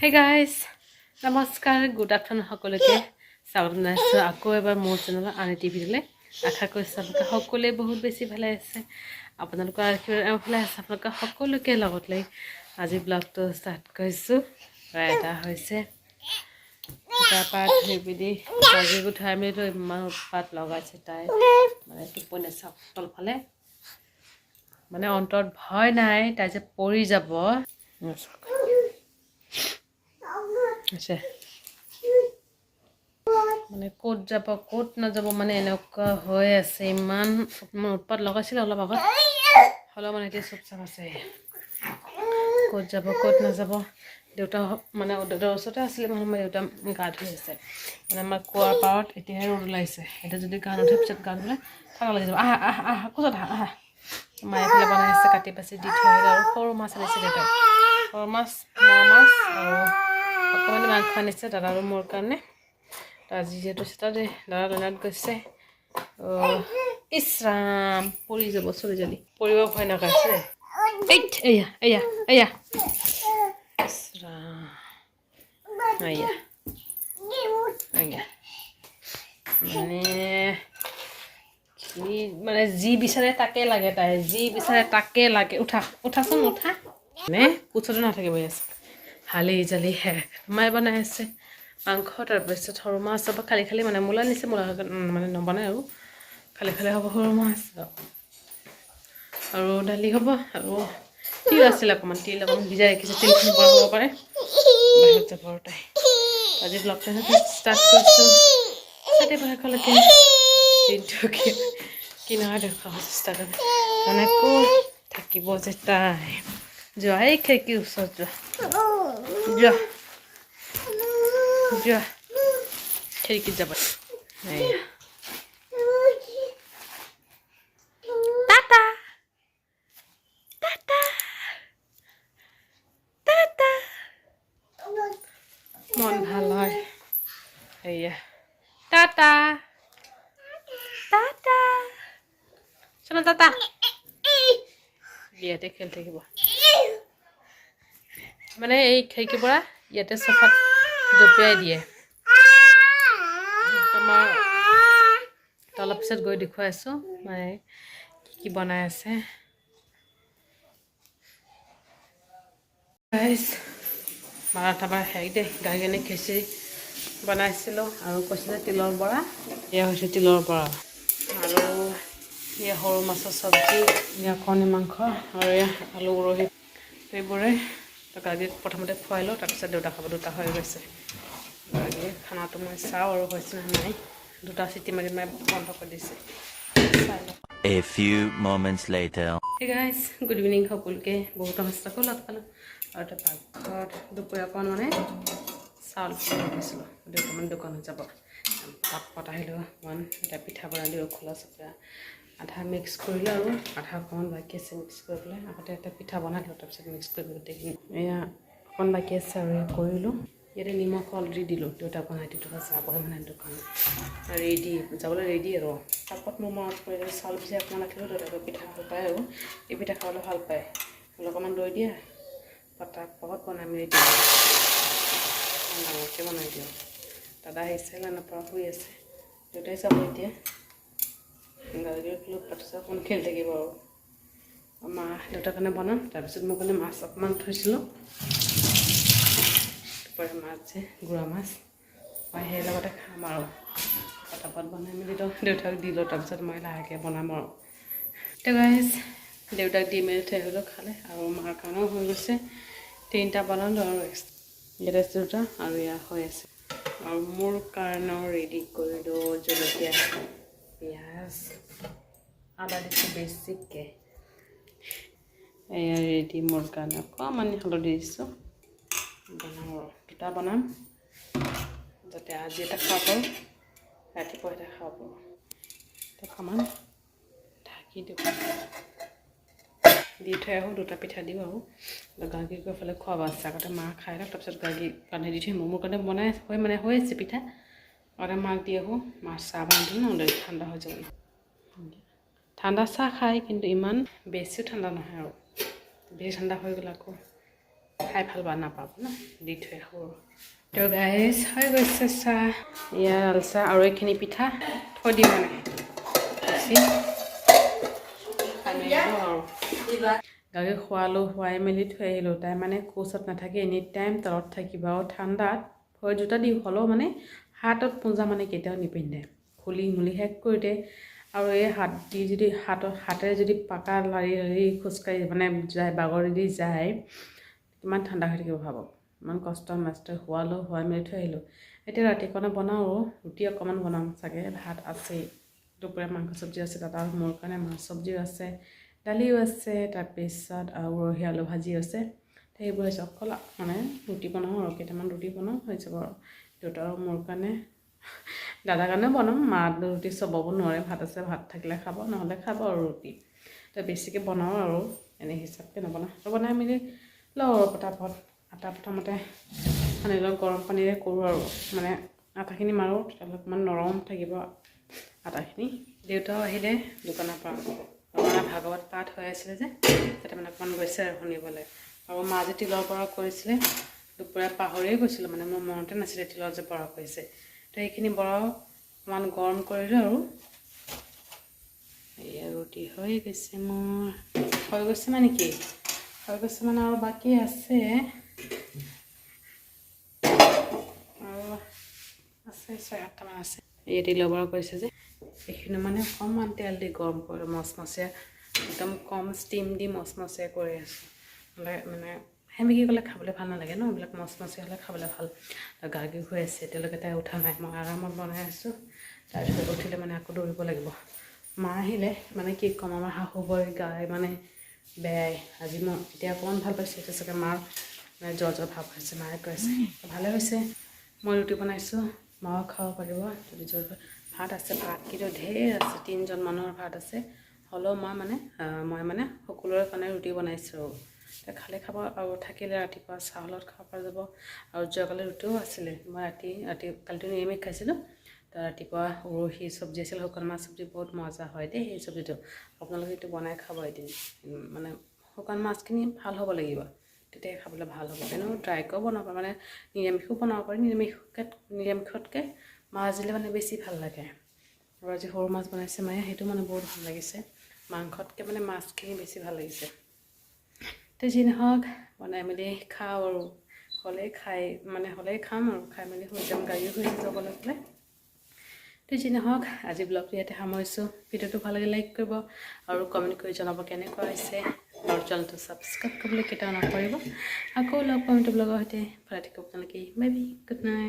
হে guys নমস্কাৰ good afternoon সকলোকে। স্বাগতম জনাইছোঁ আকৌ এবাৰ মোৰ চেনেলত আনি টিভিলৈ আশা কৰিছোঁ আপোনালোকে সকলোৱে বহুত বেছি ভালে আছে। আপোনালোকৰ ভালে আছে? আপোনালোকে সকলোকে লগত লৈ আজি ব্লগটো ষ্টাৰ্ট কৰিছোঁ। প্ৰায় এটা হৈছে। তাৰপৰা ধুই পিনি গাজি উঠাই মেলি ইমান উৎপাত লগাইছে তাই। মানে টোপনি চাওক তলফালে মানে অন্তৰত ভয় নাই, তাই যে পৰি যাব। আছে মানে ক'ত যাব, ক'ত নাযাব মানে এনেকুৱা হৈ আছে, ইমান অকণমান উৎপাত লগাইছিলে অলপ আগত। হ'লেও মানে এতিয়া চুপ চাপ আছে। ক'ত যাব, ক'ত নাযাব। দেউতা মানে দেউতাৰ ওচৰতে আছিলে মানুহ মানে দেউতা গা ধুই আছে। মানে আমাৰ কুঁৱাৰ পাৰত এতিয়াহে ৰ'দ ওলাইছে। এতিয়া যদি গা নুঠে পিছত গা ধুলে ঠাণ্ডা লাগি যাব। আহা আহা আহা কোচত আহা আহা। মায়ে এইফালে বনাই আছে কাটি বাচি দি থৈ আহিলে আৰু সৰু মাছ আনিছে দেউতাই। সৰু মাছ মোৱা মাছ আৰু আনিছে দাদা মোৰ কাৰণে। আজি যিহেতু চেটাৰডে দাদা লাইনত গৈছে। ইছৰাম পৰি যাব ছোৱালীজনী পৰিব ভয় নকৰাইছে এইট এয়া এয়া এয়া ইছৰাম এয়া এয়া মানে কি মানে যি বিচাৰে তাকে লাগে তাই, যি বিচাৰে তাকে লাগে। উঠা, উঠাচোন, উঠা। মানে কোচতে নাথাকিব আছে হালি জালি শেষ মায়ে বনাই আছে মাংস তাৰপিছত সৰু মাছ হ'ব খালি খালি মানে মূলা নিছে, মূলা মানে নবনাই আৰু। খালি খালি হ'ব সৰু মাছ আৰু। দালি হ'ব আৰু তিল আছিলে অকণমান, তিল অকণমান ভিজাই ৰাখিছে, তিলখিনি বনাব পাৰে। বাহিৰত যাব আৰু তাই। আজি ব্লগটো ষ্টাৰ্ট কৰিছোঁ। চাৰি বহালৈকে দিনটো কি? কি নহয় দেখুৱাব চেষ্টা কৰিম মানে ক'ত থাকিব যে তাই? যোৱা এই ওচৰত যোৱা? যোৱা যোৱা খিৰিকীত যাব টাটা টাটা টাটা মন ভালো হয় এয়া টাটা টাটা শোনো টাটা ইয়াতে খেলি থাকিব মানে এই খিৰিকীৰ পৰা ইয়াতে চফাত জঁপিয়াই দিয়ে। অলপ পিছত গৈ দেখুৱাই আছোঁ মানে কি কি বনাই আছে। মাৰাঠা বাৰ হেৰি দেই গাড়ী খিচিৰি বনাইছিলোঁ আৰু কৈছিলে তিলৰ বৰা এয়া হৈছে তিলৰ বৰা। আৰু এয়া সৰু মাছৰ চব্জি এয়া কণী মাংস আৰু এয়া আলু উৰহি গাড়ীত প্ৰথমতে খুৱাই লওঁ তাৰপিছত দেউতা খাব দুটা হৈ গৈছে। খানাটো মই চাওঁ আৰু হৈছে নে নাই। দুটা চিটি মাৰি মাৰি বন্ধ কৰি দিছে। A few moments later. Hey guys good evening সকলোকে। বহুত সঁচাকৈ লগ পালোঁ। আৰু এটা পাকঘৰত দুপৰীয়া অকণ মানে চাউল গৈছিলোঁ। দুটামান দোকানত যাব। তাপত আহিলোঁ। অকণমান এতিয়া পিঠা বনাই দিলোঁ খোলা চকীয়া আধা মিক্স কৰিলোঁ আৰু আধা অকণমান বাকী আছে মিক্স কৰি পেলাই, আগতে এটা পিঠা বনাই দিলোঁ তাৰপিছত মিক্স কৰি গোটেইখিনি এয়া অকণমান বাকী আছে আৰু এয়া কৰিলোঁ। ইয়াতে নিমখ অলৰেডি দিলোঁ দেউতাক বনাই দি থকা চাহ বনাই মানে দোকানত। ৰেডি যাবলৈ ৰেডি আৰু। তাপত মোৰ মনত পৰিলে চাউল ভিজাই অকণমান ৰাখিলোঁ দেউতাকে পিঠা ভালো পায় আৰু। এই পিঠা খাবলৈ ভালো পায়। অকণমান দৈ দিয়া পতাক পকত বনাই মেলি দিওঁ ডাঙৰকৈ বনাই দিওঁ। দাদা আহিছে পৰা শুই আছে। দেউতাই যাব এতিয়া। গাড়ী খেলোঁ পাতিছে অকণমান খেলি থাকিব আৰু। মা দেউতাৰ কাৰণে বনাম তাৰপিছত মোৰ কাৰণে মাছ অকণমান থৈছিলোঁ দুপৰীয়া মাছ যে গুড়া মাছ মই সেই লগতে খাম আৰু। পটাপট বনাই মেলি তো দেউতাক দিলোঁ তাৰপিছত মই লাহেকৈ বনাম আৰু। তো গাইজ দেউতাক দি মেলি থৈ আহিলোঁ খালে। আৰু মাৰ কাৰণেও হৈ গৈছে তিনিটা বনালোঁ আৰু ইয়াত আছে দুটা আৰু ইয়াত হৈ আছে। আৰু মোৰ কাৰণেও ৰেডি কৰিলোঁ জলকীয়া। পিঁয়াজ আদা দিছোঁ বেছিকৈ এয়া ৰেডি মোৰ কাৰণে অকণমান হালধি দিছোঁ আৰু দুটা বনাম যাতে আজি এটা খাব ৰাতিপুৱা এটা খাব অকণমান ঢাকি দিওঁ দি থৈ আহোঁ দুটা পিঠা দিওঁ আৰু গাখীৰ গৈ পেলাই খোৱাব আছে আগতে মাহ খাই লওক তাৰপিছত গাখীৰ কাৰণে দি থৈ মোৰ কাৰণে বনাই হৈ মানে হৈ আছে পিঠা মাক দি আহোঁ মাছ চাহ দিওঁ নহ'লে ঠাণ্ডা হৈ যাব ঠাণ্ডা চাহ খায় কিন্তু ইমান বেছিও ঠাণ্ডা নহয় আৰু বেছি ঠাণ্ডা হৈ গ'লে আকৌ খাই ভাল নাপাব ন দি থৈ আহোঁ তো গাইজ হৈ গৈছে চাহ ইয়াৰ লাল চাহ আৰু এইখিনি পিঠা থৈ দিম মানে গাখীৰ খোৱালোঁ খুৱাই মেলি থৈ আহিলোঁ তাই মানে কোচত নাথাকে এনি টাইম তলত থাকিব আৰু ঠাণ্ডাত ভৰি জোতা দি হ'লেও মানে হাতত পোজা মানে কেতিয়াও নিপিন্ধে। খুলি মুলি শেষ কৰি দিয়ে আৰু এই হাত দি যদি হাতত হাতেৰে যদি পাকা লাৰি লাৰি খোজকাঢ়ি মানে যায় বাগৰি দি যায় কিমান ঠাণ্ডা হৈ থাকিব ভাবক। ইমান কষ্ট মাছটো খোৱালোঁ খুৱাই মেলি থৈ আহিলোঁ। এতিয়া ৰাতিকণে বনাওঁ ৰুটি অকণমান বনাম চাগে ভাত আছেই। দুপৰীয়া মাংস চব্জি আছে তাত আৰু মোৰ কাৰণে মাছ চব্জিও আছে দালিও আছে তাৰপিছত আৰু উৰহি আলু ভাজি আছে। সেইবোৰ হৈছে অকল মানে ৰুটি বনাওঁ আৰু কেইটামান ৰুটি বনাওঁ হৈ যাব আৰু। দেউতা আৰু মোৰ কাৰণে দাদাৰ কাৰণেও বনাম মা ৰুটি চবাব নোৱাৰে ভাত আছে ভাত থাকিলে খাব নহ'লে খাব আৰু ৰুটি। তো বেছিকৈ বনাওঁ আৰু এনে হিচাপকৈ নবনাওঁ। তো বনাই মেলি লওঁ আৰু পটাপট আটা প্ৰথমতে সানি লওঁ গৰম পানীৰে কৰোঁ আৰু। মানে আটাখিনি মাৰোঁ তেতিয়াহ'লে অকণমান নৰম থাকিব আটাখিনি। দেউতাও আহিলে দোকানৰ পৰা। আপোনাৰ ভাগৱত পাঠ হৈ আছিলে যে তাতে মানে অকণমান গৈছে আৰু শুনিবলৈ। আৰু মা যে তিলৰ পৰা কৰিছিলে দুপৰীয়া পাহৰিয়ে গৈছিলোঁ মানে মোৰ মনতে নাছিলে তিলৰ যে বৰা কৰিছে তো সেইখিনি বৰাও অকণমান গৰম কৰিলোঁ আৰু এয়া ৰুটি হৈ গৈছে মোৰ। হৈ গৈছে মানে কি? হৈ গৈছে মানে আৰু বাকী আছে। আৰু আছে ছয় সাতটামান আছে। এই তিলৰ বৰা কৰিছে যে, এইখিনি মানে অকণমান তেল দি গৰম কৰি মচমচীয়া, একদম কম ষ্টিম দি মচমচীয়া কৰি আছোঁ। মানে সেমেকি গ'লে খাবলৈ ভাল নালাগে ন? এইবিলাক মচমচীয়া হ'লে খাবলৈ ভাল। গাৰ্গী হৈ আছে এতিয়ালৈকে তাই উঠা নাই। মই আৰামত বনাই আছোঁ। তাৰপিছত উঠিলে মানে আকৌ দৌৰিব লাগিব। মা আহিলে মানে কি ক'ম আমাৰ শাহু বৈ গাই মানে বেয়াই। আজি মই এতিয়া অকণমান ভাল পাইছোঁ এতিয়া চাগে মাৰ মানে জ্বৰ জ্বৰ ভাৱ হৈছে মায়ে কৈছে ভালে হৈছে মই ৰুটি বনাইছোঁ মাও খাব পাৰিব। যদি জ্বৰ। ভাত আছে ভাত কিন্তু ঢেৰ আছে তিনিজন মানুহৰ ভাত আছে। হ'লেও মই মানে মই মানে সকলোৰে কাৰণে ৰুটি বনাইছোঁ। খালে খাব আৰু থাকিলে ৰাতিপুৱা চাহৰ লগত খাব পৰা যাব। আৰু যোৱাকালি ৰুটিও আছিলে। মই ৰাতি ৰাতি কালিতো নিৰামিষ খাইছিলোঁ। তো ৰাতিপুৱা উৰহি চব্জি আছিল শুকান মাছ চব্জি বহুত মজা হয় দেই সেই চব্জিটো। আপোনালোকে এইটো বনাই খাব এদিন। মানে শুকান মাছখিনি ভাল হ'ব লাগিব। তেতিয়া খাবলৈ ভাল হ'ব। এনেও ড্ৰাইকেও বনাব পাৰে মানে নিৰামিষো বনাব পাৰি নিৰামিষকে নিৰামিষতকৈ মাছ দিলে মানে বেছি ভাল লাগে। আৰু আজি সৰু মাছ বনাইছে মায়ে সেইটো মানে বহুত ভাল লাগিছে। মাংসতকৈ মানে মাছখিনি বেছি ভাল লাগিছে। তো যি নহওক বনাই মেলি খাওঁ আৰু। হ'লেই খাই মানে হ'লেই খাম আৰু খাই মেলি হৈ যাম গাড়ীও হৈ যাবলৈ হ'লে। তো যি নহওক আজি ব্লগটো ইয়াতে সামৰিছোঁ। ভিডিঅ'টো ভাল লাগে লাইক কৰিব আৰু কমেণ্ট কৰি জনাব কেনেকুৱা হৈছে। আৰু চেনেলটো ছাবস্ক্ৰাইব কৰিবলৈ কেতিয়াও নকৰিব। আকৌ লগ পাম এইটো ব্লগৰ সৈতে। ভালে থাকিব আপোনালোকে বাই বাই গুড নাইট